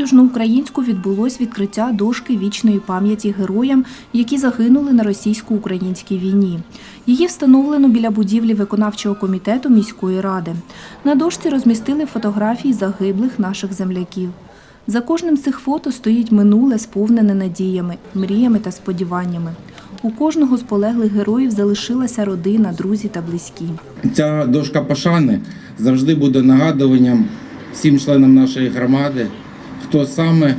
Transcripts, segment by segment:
Южноукраїнську відбулось відкриття дошки вічної пам'яті героям, які загинули на російсько-українській війні. Її встановлено біля будівлі виконавчого комітету міської ради. На дошці розмістили фотографії загиблих наших земляків. За кожним з цих фото стоїть минуле, сповнене надіями, мріями та сподіваннями. У кожного з полеглих героїв залишилася родина, друзі та близькі. Ця дошка пошани завжди буде нагадуванням всім членам нашої громади, хто саме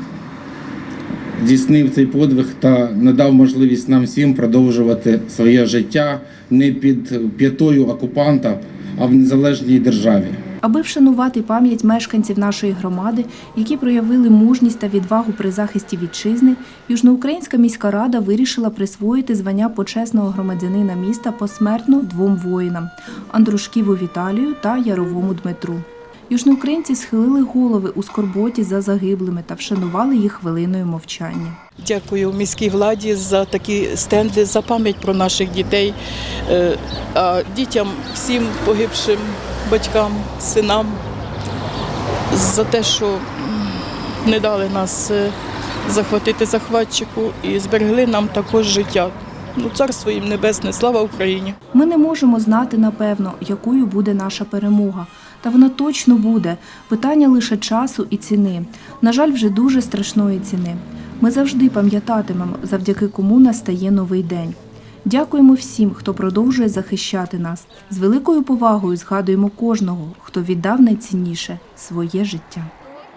здійснив цей подвиг та надав можливість нам всім продовжувати своє життя не під п'ятою окупанта, а в незалежній державі. Аби вшанувати пам'ять мешканців нашої громади, які проявили мужність та відвагу при захисті вітчизни, Южноукраїнська міська рада вирішила присвоїти звання почесного громадянина міста посмертно двом воїнам Андрушківу Віталію та Яровому Дмитру. Южноукраїнці схилили голови у скорботі за загиблими та вшанували їх хвилиною мовчання. Дякую міській владі за такі стенди, за пам'ять про наших дітей, Е, а дітям, всім погибшим батькам, синам за те, що не дали нас е, захватити захватчику і зберегли нам також життя. Ну, царство їм небесне, слава Україні! Ми не можемо знати напевно, якою буде наша перемога. Та вона точно буде. Питання лише часу і ціни. На жаль, вже дуже страшної ціни. Ми завжди пам'ятатимемо, завдяки кому настає новий день. Дякуємо всім, хто продовжує захищати нас. З великою повагою згадуємо кожного, хто віддав найцінніше своє життя.